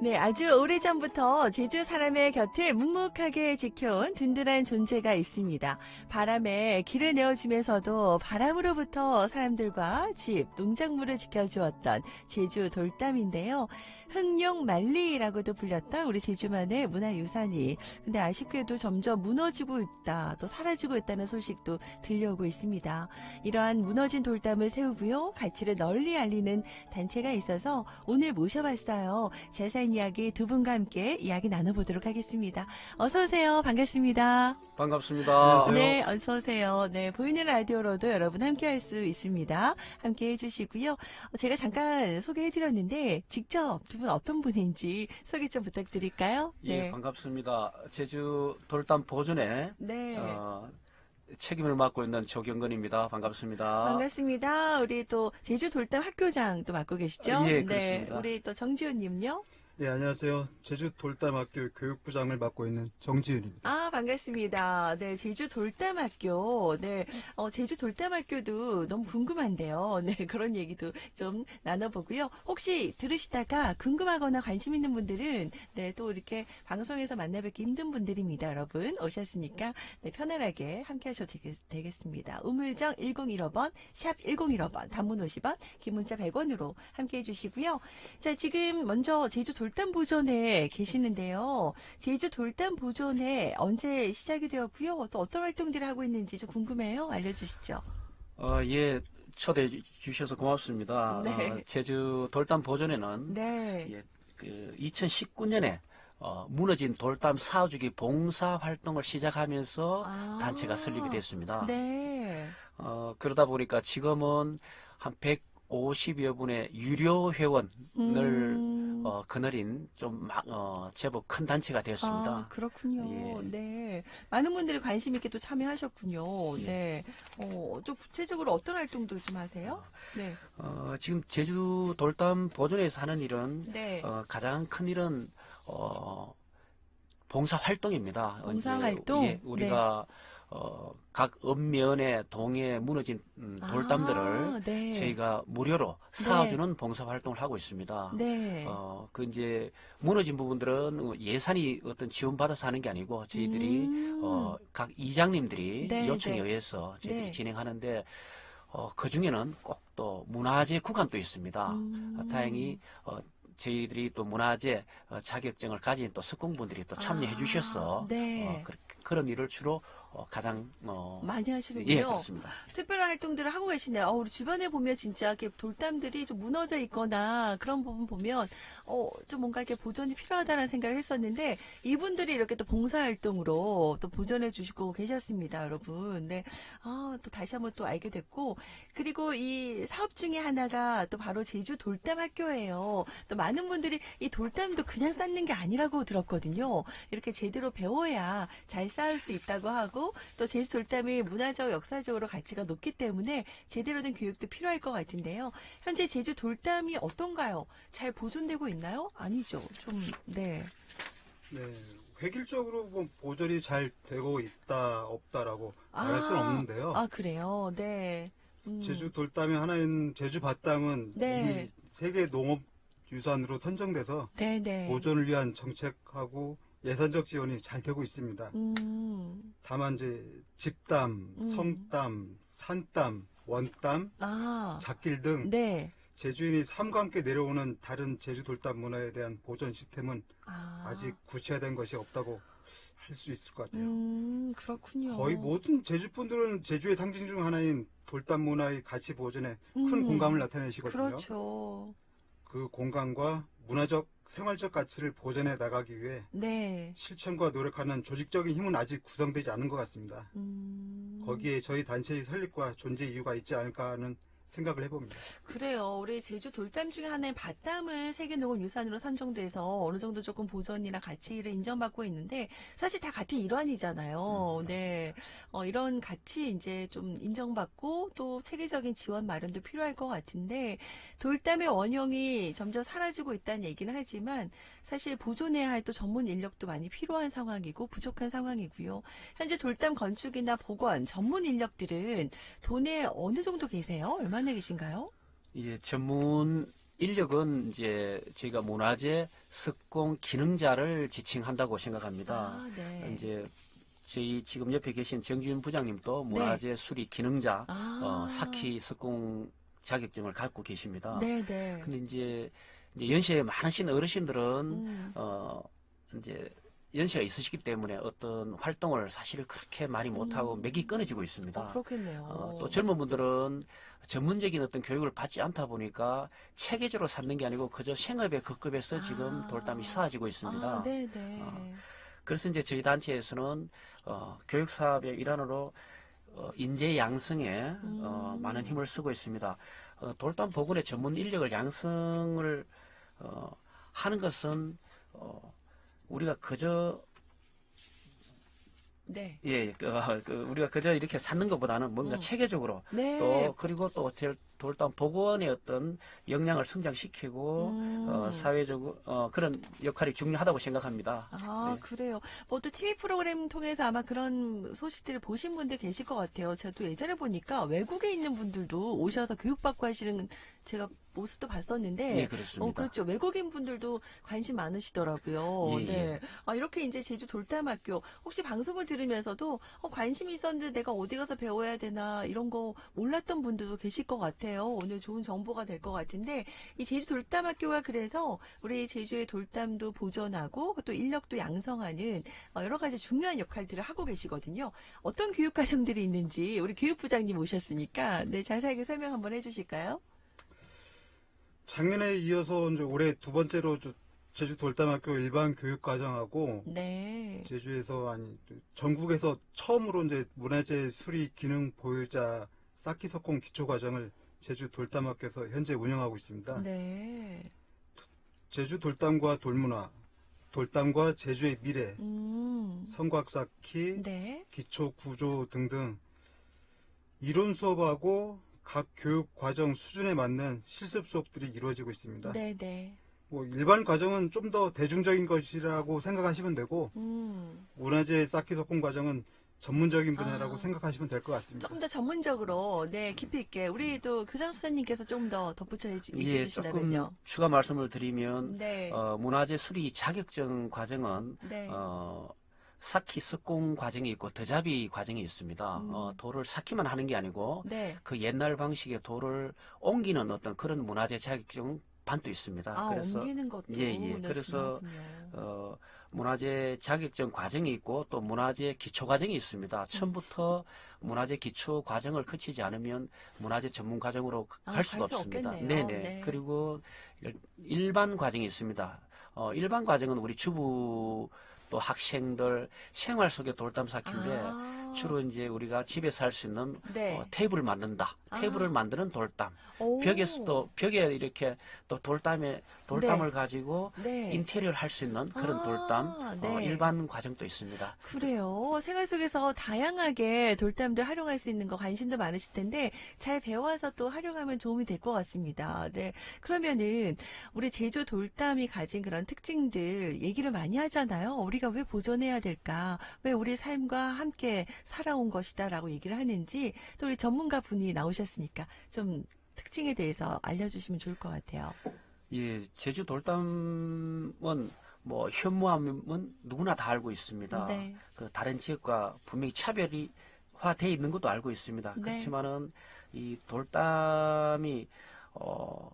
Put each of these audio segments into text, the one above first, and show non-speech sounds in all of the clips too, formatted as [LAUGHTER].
네, 아주 오래전부터 제주 사람의 곁을 묵묵하게 지켜온 든든한 존재가 있습니다. 바람에 길을 내어주면서도 바람으로부터 사람들과 집, 농작물을 지켜주었던 제주 돌담인데요. 흑룡만리라고도 불렸던 우리 제주만의 문화유산이 근데 아쉽게도 점점 무너지고 있다, 또 사라지고 있다는 소식도 들려오고 있습니다. 이러한 무너진 돌담을 세우고요, 가치를 널리 알리는 단체가 있어서 오늘 모셔봤어요. 재산 이야기 두 분과 함께 이야기 나눠보도록 하겠습니다. 어서 오세요. 반갑습니다. 반갑습니다. 네, 어서 오세요. 네, 보이는 라디오로도 여러분 함께 할 수 있습니다. 함께 해 주시고요. 어, 제가 잠깐 소개해드렸는데 직접 두 분 어떤 분인지 소개 좀 부탁드릴까요? 예, 반갑습니다. 제주 돌담 보존에 네. 어, 책임을 맡고 있는 조경건입니다. 반갑습니다. 반갑습니다. 우리 또 제주 돌담 학교장 또 맡고 계시죠? 예, 네, 그렇습니다. 우리 또 정지훈님요. 예, 안녕하세요. 제주 돌담학교 교육부장을 맡고 있는 정지윤입니다. 아, 반갑습니다. 네, 제주 돌담학교. 네, 어, 제주 돌담학교도 너무 궁금한데요. 네, 그런 얘기도 좀 나눠보고요. 혹시 들으시다가 궁금하거나 관심 있는 분들은, 네, 또 이렇게 방송에서 만나뵙기 힘든 분들입니다. 여러분. 오셨으니까, 네, 편안하게 함께 하셔도 되겠, 습니다 우물정 1015번, 샵 1015번, 단문 50원, 긴 문자 100원으로 함께 해주시고요. 자, 지금 먼저 제주 돌담 보존에 계시는데요. 제주 돌담 보존에 언제 시작이 되었고요. 또 어떤 활동들을 하고 있는지 좀 궁금해요. 알려주시죠. 어, 예, 초대해 주셔서 고맙습니다. 네. 어, 제주 돌담 보존에는 네. 예, 그 2019년에 어, 무너진 돌담 사주기 봉사 활동을 시작하면서 아. 단체가 설립이 됐습니다. 네. 어, 그러다 보니까 지금은 한 150여 분의 유료 회원을 음. 어, 그늘인 좀 막, 어, 제법 큰 단체가 되었습니다. 아, 그렇군요. 예. 네. 많은 분들이 관심 있게 또 참여하셨군요. 예. 네. 어, 좀 구체적으로 어떤 활동들 좀 하세요? 네. 어, 지금 제주 돌담 보존에서 하는 일은 네. 어, 가장 큰 일은 어, 봉사 활동입니다. 봉사 활동? 예, 우리가 어, 각 읍면의 동에 무너진 음, 돌담들을 아, 네. 저희가 무료로 쌓아주는 봉사 활동을 하고 있습니다. 네. 어, 그 이제 무너진 부분들은 예산이 어떤 지원받아서 하는 게 아니고 저희들이 음. 어, 각 이장님들이 네, 요청에 네. 의해서 저희들이 네. 진행하는데 어, 그 중에는 꼭 또 문화재 구간도 있습니다. 음. 어, 다행히 어, 저희들이 또 문화재 어, 자격증을 가진 또 석공분들이 또 참여해 아, 주셔서 네. 어, 그, 그런 일을 주로 어, 가장 어, 많이 하시는군요. 예 그렇습니다. 특별한 활동들을 하고 계시네요. 어, 우리 주변에 보면 진짜 이렇게 돌담들이 좀 무너져 있거나 그런 부분 보면 어, 좀 뭔가 이렇게 보존이 필요하다는 생각을 했었는데 이분들이 이렇게 또 봉사 활동으로 또 보존해 주시고 계셨습니다, 여러분. 네. 아, 또 다시 한번 또 알게 됐고 그리고 이 사업 중에 하나가 또 바로 제주 돌담 학교예요. 또 많은 분들이 이 돌담도 그냥 쌓는 게 아니라고 들었거든요. 이렇게 제대로 배워야 잘 쌓을 수 있다고 하고 또 제주 돌담이 문화적 역사적으로 가치가 높기 때문에 제대로 된 교육도 필요할 것 같은데요. 현재 제주 돌담이 어떤가요? 잘 보존되고 있나요? 아니죠. 좀 네. 네, 획일적으로 보면 보존이 잘 되고 있다, 없다라고 말할 수는 아, 없는데요. 아 그래요. 네. 음. 제주 돌담의 하나인 제주 밭담은 네. 세계 농업 유산으로 선정돼서 네네. 보존을 위한 정책하고 예산적 지원이 잘 되고 있습니다. 음. 다만 이제 집담, 음. 성담, 산담, 원담, 아. 잣길 등 네. 제주인이 삶과 함께 내려오는 다른 제주 돌담 문화에 대한 보존 시스템은 아. 아직 구체화된 것이 없다고 할 수 있을 것 같아요. 음, 그렇군요. 거의 모든 제주 분들은 제주의 상징 중 하나인 돌담 문화의 가치 보존에 큰 음. 공감을 나타내시거든요. 그렇죠. 그 공감과 문화적 생활적 가치를 보존해 나가기 위해 네. 실천과 노력하는 조직적인 힘은 아직 구성되지 않은 것 같습니다. 음. 거기에 저희 단체의 설립과 존재 이유가 있지 않을까 하는 생각을 해봅니다. 그래요. 우리 제주 돌담 중에 하나인 밭담은 세계농업 유산으로 선정돼서 어느 정도 조금 보존이나 가치를 인정받고 있는데 사실 다 같은 일환이잖아요. 네. 어, 이런 가치 이제 좀 인정받고 또 체계적인 지원 마련도 필요할 것 같은데 돌담의 원형이 점점 사라지고 있다는 얘기는 하지만 사실 보존해야 할 또 전문 인력도 많이 필요한 상황이고 부족한 상황이고요. 현재 돌담 건축이나 복원 전문 인력들은 돈에 어느 정도 계세요? 얼마 나 계신가요? 예, 전문 인력은 이제 저희가 문화재 석공 기능자를 지칭한다고 생각합니다. 아, 네. 이제 저희 지금 옆에 계신 정지윤 부장님도 문화재 수리 기능자 네. 아. 어, 사키 석공 자격증을 갖고 계십니다. 네, 네. 근데 이제, 이제 연세에 많으신 어르신들은 음. 어 이제 연세가 있으시기 때문에 어떤 활동을 사실 그렇게 많이 못하고 음. 맥이 끊어지고 있습니다. 어, 그렇겠네요. 어, 또 젊은 분들은 전문적인 어떤 교육을 받지 않다 보니까 체계적으로 삼는 게 아니고 그저 생업의 급급에서 지금 아. 돌담이 사라지고 있습니다. 아, 네, 네. 어, 그래서 이제 저희 단체에서는 어, 교육 사업의 일환으로 어, 인재 양성에 어, 음. 많은 힘을 쓰고 있습니다. 어, 돌담 보건의 전문 인력을 양성을 어, 하는 것은 어, 우리가 그저 네. 예, 그, 어, 그 우리가 그저 이렇게 찾는 것보다는 뭔가 음. 체계적으로 네. 또 그리고 또 될- 돌담 보건의 어떤 역량을 성장시키고 음. 어, 사회적으로 어, 그런 역할이 중요하다고 생각합니다. 아, 네. 그래요. 뭐 또 TV 프로그램 통해서 아마 그런 소식들을 보신 분들 계실 것 같아요. 제가 또 예전에 보니까 외국에 있는 분들도 오셔서 교육받고 하시는 제가 모습도 봤었는데. 예, 그렇습니다. 어, 그렇죠. 외국인 분들도 관심 많으시더라고요. 예, 네. 예. 아, 이렇게 이제 제주 돌담학교 혹시 방송을 들으면서도 어, 관심이 있었는데 내가 어디 가서 배워야 되나 이런 거 몰랐던 분들도 계실 것 같아요. 오늘 좋은 정보가 될 것 같은데 이 제주 돌담학교가 그래서 우리 제주의 돌담도 보존하고 또 인력도 양성하는 어, 여러 가지 중요한 역할들을 하고 계시거든요. 어떤 교육 과정들이 있는지 우리 교육부장님 오셨으니까 네, 자세하게 설명 한번 해주실까요? 작년에 이어서 이제 올해 두 번째로 저- 제주 돌담학교 일반 교육 과정하고 네. 제주에서 아니 전국에서 처음으로 이제 문화재 수리 기능 보유자 쌓기 석공 기초 과정을 제주 돌담학교에서 현재 운영하고 있습니다. 네. 제주 돌담과 돌문화, 돌담과 제주의 미래, 음. 성곽 쌓기, 네. 기초 구조 등등 이론 수업하고 각 교육 과정 수준에 맞는 실습 수업들이 이루어지고 있습니다. 네, 네. 뭐 일반 과정은 좀 더 대중적인 것이라고 생각하시면 되고 음. 문화재 쌓기 석공 과정은 전문적인 분야라고 아. 생각하시면 될 것 같습니다. 조금 더 전문적으로 네 깊이 있게 우리 또 교장 수사님께서 좀 더 덧붙여 주- 예, 주신다면요. 조금 추가 말씀을 드리면 네. 어, 문화재 수리 자격증 과정은 네. 어, 쌓기 석공 과정이 있고 더잡이 과정이 있습니다. 음. 어, 돌을 쌓기만 하는 게 아니고 네. 그 옛날 방식의 돌을 옮기는 어떤 그런 문화재 자격증 반도 있습니다. 아, 그래서 옮기는 것도 예, 예. 네, 그래서, 중요하군요. 어, 문화재 자격증 과정이 있고 또 문화재 기초 과정이 있습니다. 처음부터 문화재 기초 과정을 거치지 않으면 문화재 전문 과정으로 아, 갈 수가 갈 수 없습니다. 네네. 네. 그리고 일- 일반 과정이 있습니다. 어, 일반 과정은 우리 주부 또 학생들 생활 속의 돌담 쌓기인데 아. 주로 이제 우리가 집에서 할 수 있는 네. 어, 테이블을 만든다. 테이블을 아. 만드는 돌담. 오. 벽에서도 벽에 이렇게 또 돌담에 돌담을 가지고 네. 인테리어를 할 수 있는 그런 아, 돌담 네. 어, 일반 과정도 있습니다. 그래요. 생활 속에서 다양하게 돌담들 활용할 수 있는 거 관심도 많으실 텐데 잘 배워서 또 활용하면 도움이 될 것 같습니다. 네. 그러면은 우리 제주 돌담이 가진 그런 특징들 얘기를 많이 하잖아요. 우리가 왜 보존해야 될까? 왜 우리 삶과 함께 살아온 것이다라고 얘기를 하는지 또 우리 전문가 분이 나오셨으니까 좀 특징에 대해서 알려주시면 좋을 것 같아요. 예, 제주 돌담은 뭐 현무암은 누구나 다 알고 있습니다. 네. 그 다른 지역과 분명히 차별이 화돼 있는 것도 알고 있습니다. 네. 그렇지만은 이 돌담이 어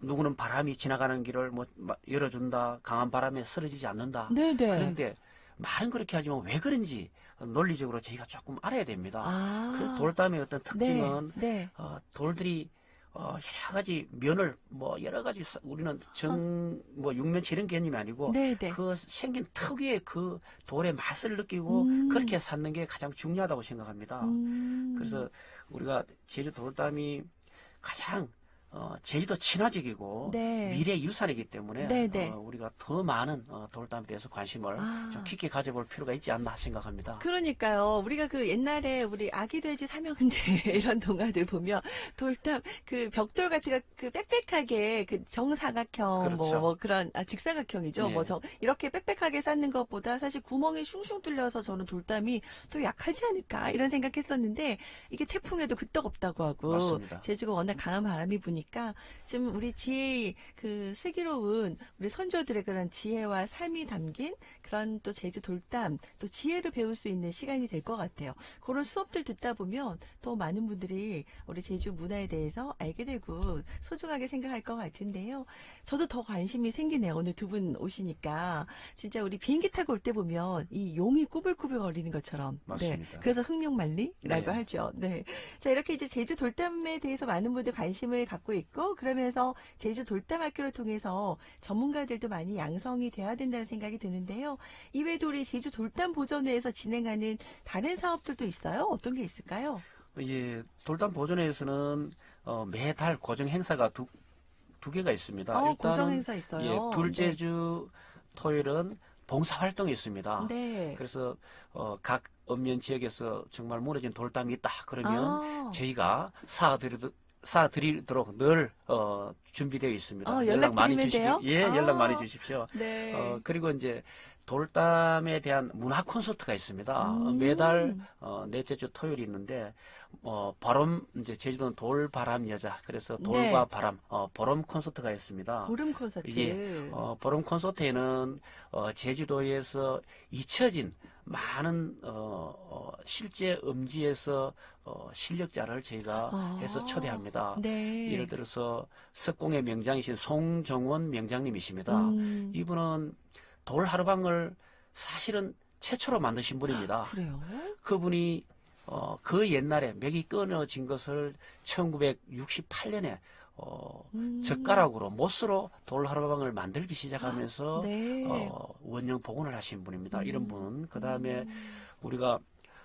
누구는 바람이 지나가는 길을 뭐 마- 열어준다, 강한 바람에 쓰러지지 않는다. 네네. 그런데 말은 그렇게 하지만 왜 그런지 논리적으로 저희가 조금 알아야 됩니다. 아. 그 돌담의 어떤 특징은 네. 네. 어, 돌들이 어, 여러 가지 면을 뭐 여러 가지 사- 우리는 정뭐 육면치 이런 개념이 아니고 네네. 그 생긴 특유의 그 돌의 맛을 느끼고 음. 그렇게 쌓는 게 가장 중요하다고 생각합니다. 음. 그래서 우리가 제주 돌담이 가장 어, 제주도 친화적이고 네. 미래 유산이기 때문에 네 네. 어, 우리가 더 많은 어, 돌담에 대해서 관심을 아. 좀 깊게 가져볼 필요가 있지 않나 생각합니다. 그러니까요. 우리가 그 옛날에 우리 아기 돼지 삼형제 [LAUGHS] 이런 동화들 보면 돌담 그 벽돌 같은 거그 빽빽하게 그 정사각형 뭐, 그렇죠. 뭐 그런 아 직사각형이죠. 예. 뭐저 이렇게 빽빽하게 쌓는 것보다 사실 구멍이 슝슝 뚫려서 저는 돌담이 또 약하지 않을까 이런 생각했었는데 이게 태풍에도 끄떡없다고 하고 맞습니다. 제주가 워낙 강한 바람이 부니 까 있으니까 지금 우리 지혜 그 슬기로운 우리 선조들의 그런 지혜와 삶이 담긴 그런 또 제주 돌담 또 지혜를 배울 수 있는 시간이 될 것 같아요. 그런 수업들 듣다 보면 더 많은 분들이 우리 제주 문화에 대해서 알게 되고 소중하게 생각할 것 같은데요. 저도 더 관심이 생기네요. 오늘 두 분 오시니까 진짜 우리 비행기 타고 올 때 보면 이 용이 꾸불꾸불 거리는 것처럼 네. 맞습니다. 그래서 흥룡만리라고 네. 하죠. 네. 자 이렇게 이제 제주 돌담에 대해서 많은 분들 관심을 갖고 있고 그러면서 제주 돌담 학교를 통해서 전문가들도 많이 양성이 돼야 된다는 생각이 드는데요. 이외에도 우리 제주 돌담 보존회에서 진행하는 다른 사업들도 있어요. 어떤 게 있을까요? 예, 돌담 보존회에서는 어, 매달 고정 행사가 두, 두 개가 있습니다. 어, 고정 일단은 행사 있어요. 예, 둘째 주 토요일은 봉사 활동이 있습니다. 네. 그래서 어, 각 읍면 지역에서 정말 무너진 돌담이 있다 그러면 아, 저희가 사드리도록 사드리도록 늘 어, 준비되어 있습니다. 어, 연락 많이 드리면 주십시오. 돼요? 예, 아. 연락 많이 주십시오. 네. 어, 그리고 이제 돌담에 대한 문화 콘서트가 있습니다. 어, 음. 매달 어, 넷째 주 토요일이 있는데 어, 바람 이제 제주도는 돌바람 여자 그래서 돌과 네. 바람 어, 보름 콘서트가 있습니다. 보름 콘서트. 예, 어, 보름 콘서트에는 어, 제주도에서 잊혀진 많은 어, 어, 실제 음지에서 어, 실력자를 저희가 아. 해서 초대합니다. 네. 예를 들어서 석공의 명장이신 송정원 명장님이십니다. 음, 이분은 돌 하루방을 사실은 최초로 만드신 분입니다. 그래요? 그분이 어, 그 옛날에 맥이 끊어진 것을 1968년에 어, 음. 젓가락으로 못으로 돌 하루방을 만들기 시작하면서 네. 어, 원형 복원을 하신 분입니다. 이런 음. 분. 그 다음에 음. 우리가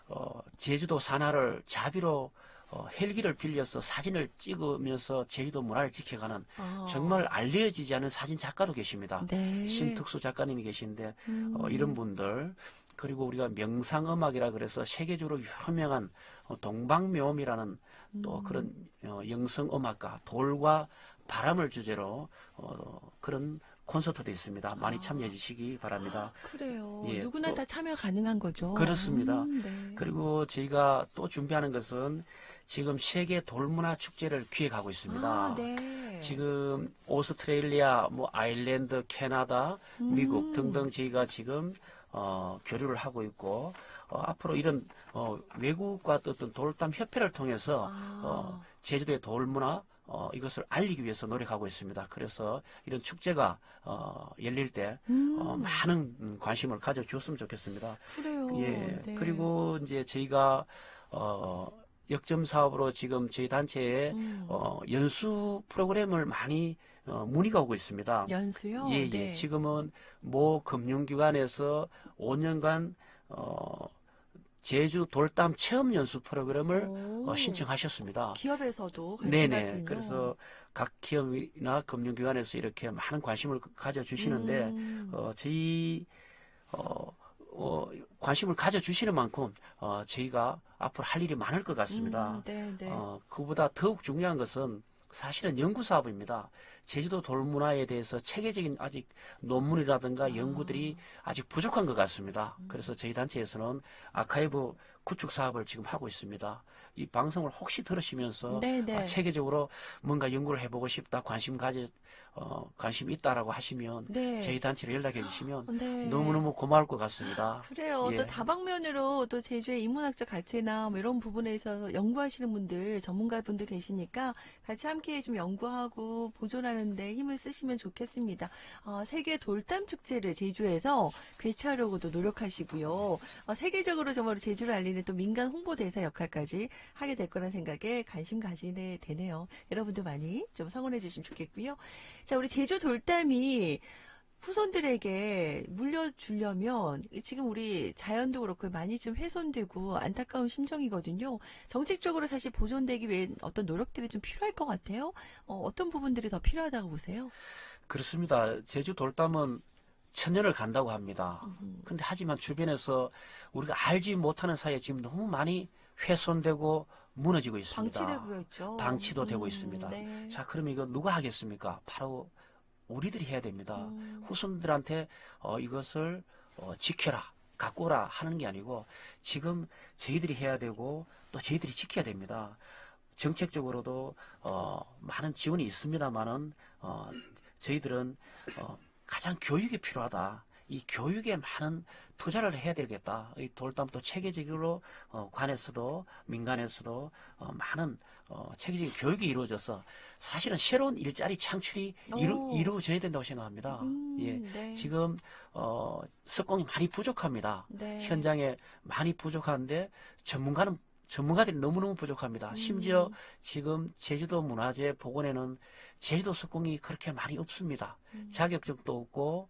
어, 제주도 산하를 자비로 어, 헬기를 빌려서 사진을 찍으면서 제주도 문화를 지켜가는 아. 정말 알려지지 않은 사진 작가도 계십니다. 네. 신특수 작가님이 계신데 음. 어, 이런 분들 그리고 우리가 명상음악이라 그래서 세계적으로 유명한 어, 동방묘음이라는 또 음. 그런 어, 영성 음악가 돌과 바람을 주제로 어, 그런 콘서트도 있습니다. 많이 아. 참여해 주시기 바랍니다. 그래요. 예, 누구나 또- 다 참여 가능한 거죠. 그렇습니다. 음, 네. 그리고 저희가 또 준비하는 것은 지금 세계 돌문화 축제를 기획하고 있습니다. 아, 네. 지금 오스트레일리아, 뭐 아일랜드, 캐나다, 미국 음. 등등 저희가 지금 어, 교류를 하고 있고 어, 앞으로 이런 어, 외국과 어떤 돌담 협회를 통해서 아. 어, 제주도의 돌문화 어, 이것을 알리기 위해서 노력하고 있습니다. 그래서 이런 축제가 어, 열릴 때 음, 어, 많은 음, 관심을 가져주었으면 좋겠습니다. 그래요. 예. 네. 그리고 이제 저희가 어, 역점 사업으로 지금 저희 단체에 음. 어, 연수 프로그램을 많이 어, 문의가 오고 있습니다. 연수요? 예, 예. 네. 지금은 모 금융기관에서 5년간 어, 제주 돌담 체험 연수 프로그램을 오. 어, 신청하셨습니다. 기업에서도 네네. 그래서 각 기업이나 금융기관에서 이렇게 많은 관심을 가져주시는데 음. 어, 저희 어, 어, 관심을 가져주시는 만큼 어, 저희가 앞으로 할 일이 많을 것 같습니다. 음, 네, 네. 어, 그보다 더욱 중요한 것은 사실은 연구 사업입니다. 제주도 돌문화에 대해서 체계적인 아직 논문이라든가 아. 연구들이 아직 부족한 것 같습니다. 음. 그래서 저희 단체에서는 아카이브 구축 사업을 지금 하고 있습니다. 이 방송을 혹시 들으시면서 네, 네. 아, 체계적으로 뭔가 연구를 해보고 싶다, 관심 가져, 어, 관심 있다라고 하시면 네. 저희 단체로 연락해 주시면 네. 너무너무 고마울 것 같습니다. 그래요. 예. 또 다방면으로 또 제주의 인문학적 가치나 뭐 이런 부분에 있어서 연구하시는 분들, 전문가분들 계시니까 같이 함께 좀 연구하고 보존하는 데 힘을 쓰시면 좋겠습니다. 어, 세계 돌담 축제를 제주에서 개최하려고도 노력하시고요. 어, 세계적으로 정말 제주를 알리는 또 민간 홍보 대사 역할까지 하게 될 거란 생각에 관심 가지게 되네요. 여러분도 많이 좀 성원해 주시면 좋겠고요. 자, 우리 제주 돌담이 후손들에게 물려주려면 지금 우리 자연도 그렇고 많이 좀 훼손되고 안타까운 심정이거든요. 정책적으로 사실 보존되기 위해 어떤 노력들이 좀 필요할 것 같아요. 어, 떤 부분들이 더 필요하다고 보세요? 그렇습니다. 제주 돌담은 천년을 간다고 합니다. 음, 근데 하지만 주변에서 우리가 알지 못하는 사이에 지금 너무 많이 훼손되고 무너지고 있습니다. 방치되고 있죠. 방치도 되고 음, 있습니다. 네. 자, 그럼 이거 누가 하겠습니까? 바로 우리들이 해야 됩니다. 음, 후손들한테 어, 이것을 어, 지켜라, 가꾸라 하는 게 아니고 지금 저희들이 해야 되고 또 저희들이 지켜야 됩니다. 정책적으로도 어, 많은 지원이 있습니다만은 어, 저희들은 어, 가장 교육이 필요하다. 이 교육에 많은 투자를 해야 되겠다. 이 돌담도 체계적으로 어, 관에서도 민간에서도 어, 많은 어, 체계적인 교육이 이루어져서 사실은 새로운 일자리 창출이 이루, 오. 이루 어져야 된다고 생각합니다. 음, 예. 네. 지금 어, 석공이 많이 부족합니다. 네. 현장에 많이 부족한데 전문가는 전문가들이 너무너무 부족합니다. 음. 심지어 지금 제주도 문화재 복원에는 제주도 석공이 그렇게 많이 없습니다. 음. 자격증도 없고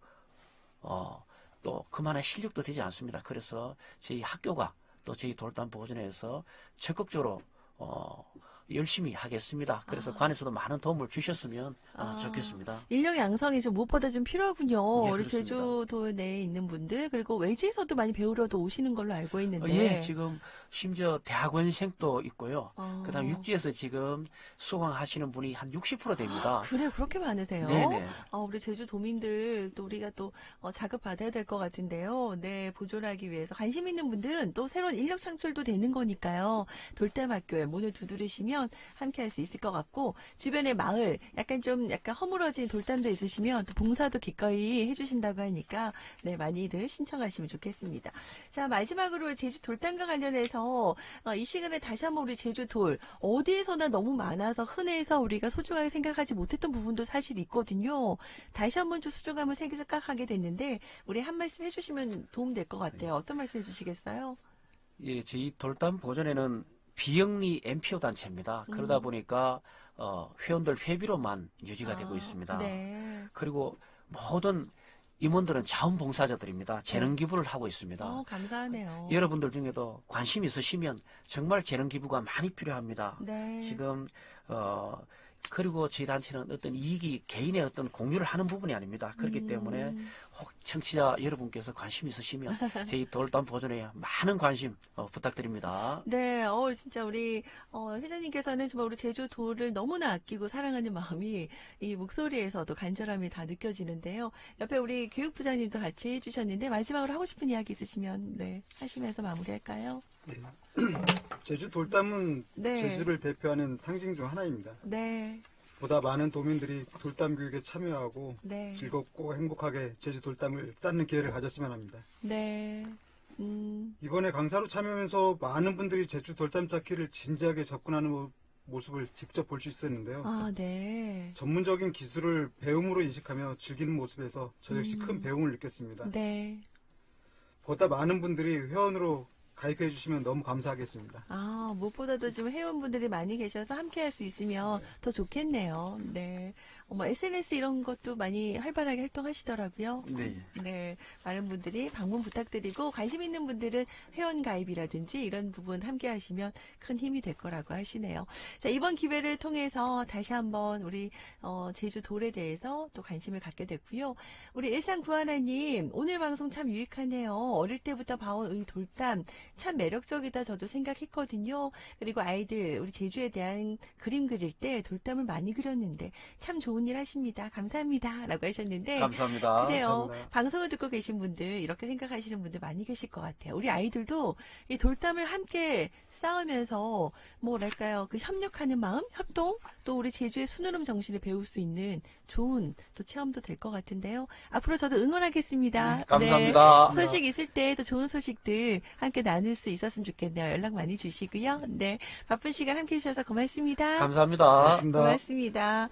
어, 또 그만한 실력도 되지 않습니다. 그래서 저희 학교가 또 저희 돌담 보존회에서 적극적으로 어, 열심히 하겠습니다. 그래서 아. 관에서도 많은 도움을 주셨으면 어, 아. 좋겠습니다. 인력 양성이 좀 무엇보다 좀 필요하군요. 예, 우리 그렇습니다. 제주도 내에 있는 분들 그리고 외지에서도 많이 배우러도 오시는 걸로 알고 있는데. 어, 예, 지금 심지어 대학원생도 있고요. 어. 그다음 육지에서 지금 수강하시는 분이 한 60% 됩니다. 그래 그렇게 많으세요? 네네. 아, 우리 제주 도민들 또 우리가 또 어, 자극 받아야 될 것 같은데요. 네, 보존하기 위해서 관심 있는 분들은 또 새로운 인력 창출도 되는 거니까요. 돌담학교에 문을 두드리시면 함께 할 수 있을 것 같고 주변의 마을 약간 좀 약간 허물어진 돌담도 있으시면 또 봉사도 기꺼이 해주신다고 하니까 네 많이들 신청하시면 좋겠습니다. 자 마지막으로 제주 돌담과 관련해서 어, 이 시간에 다시 한번 우리 제주 돌 어디에서나 너무 많아서 흔해서 우리가 소중하게 생각하지 못했던 부분도 사실 있거든요. 다시 한번 좀 소중함을 생각하게 됐는데 우리 한 말씀 해주시면 도움 될 것 같아요. 어떤 말씀 해주시겠어요? 예, 저희 돌담 보존에는 비영리 NPO 단체입니다. 그러다 음. 보니까 어, 회원들 회비로만 유지가 되고 아, 있습니다. 네. 그리고 모든 임원들은 자원봉사자들입니다. 재능 기부를 하고 있습니다. 어, 감사하네요. 여러분들 중에도 관심 있으시면 정말 재능 기부가 많이 필요합니다. 네. 지금 어 그리고 저희 단체는 어떤 이익이 개인의 어떤 공유를 하는 부분이 아닙니다. 그렇기 음. 때문에 혹 청취자 여러분께서 관심 있으시면 [LAUGHS] 저희 돌담 보존에 많은 관심 어, 부탁드립니다. 네, 어, 진짜 우리, 어, 회장님께서는 정말 우리 제주 도를 너무나 아끼고 사랑하는 마음이 이 목소리에서도 간절함이 다 느껴지는데요. 옆에 우리 교육부장님도 같이 해주셨는데, 마지막으로 하고 싶은 이야기 있으시면, 네, 하시면서 마무리할까요? [CLEARS THROAT] 제주 돌담은 네. 제주를 대표하는 상징 중 하나입니다. 네, 보다 많은 도민들이 돌담 교육에 참여하고 네, 즐겁고 행복하게 제주 돌담을 쌓는 기회를 가졌으면 합니다. 네, 음, 이번에 강사로 참여하면서 많은 분들이 제주 돌담 쌓기를 진지하게 접근하는 모- 모습을 직접 볼 수 있었는데요. 아, 네, 전문적인 기술을 배움으로 인식하며 즐기는 모습에서 저 역시 음. 큰 배움을 느꼈습니다. 네. 보다 많은 분들이 회원으로 가입해 주시면 너무 감사하겠습니다. 아, 무엇보다도 지금 회원분들이 많이 계셔서 함께 할 수 있으면 더 좋겠네요. 네. 어머, SNS 이런 것도 많이 활발하게 활동하시더라고요. 네. 네, 많은 분들이 방문 부탁드리고 관심 있는 분들은 회원 가입이라든지 이런 부분 함께 하시면 큰 힘이 될 거라고 하시네요. 자, 이번 기회를 통해서 다시 한번 우리 어, 제주 돌에 대해서 또 관심을 갖게 됐고요. 우리 일상 구하나님 오늘 방송 참 유익하네요. 어릴 때부터 봐온 이 돌담 참 매력적이다 저도 생각했거든요. 그리고 아이들 우리 제주에 대한 그림 그릴 때 돌담을 많이 그렸는데 참 좋은 일 하십니다. 감사합니다라고 하셨는데 감사합니다. 그래요. 감사합니다. 방송을 듣고 계신 분들, 이렇게 생각하시는 분들 많이 계실 것 같아요. 우리 아이들도 이 돌담을 함께 쌓으면서, 뭐랄까요, 그 협력하는 마음, 협동, 또 우리 제주의 순으름 정신을 배울 수 있는 좋은 또 체험도 될 것 같은데요. 앞으로 저도 응원하겠습니다. 네, 감사합니다. 네, 소식 있을 때 또 좋은 소식들 함께 나눌 수 있었으면 좋겠네요. 연락 많이 주시고요. 네. 바쁜 시간 함께 해주셔서 고맙습니다. 감사합니다. 고맙습니다. 고맙습니다.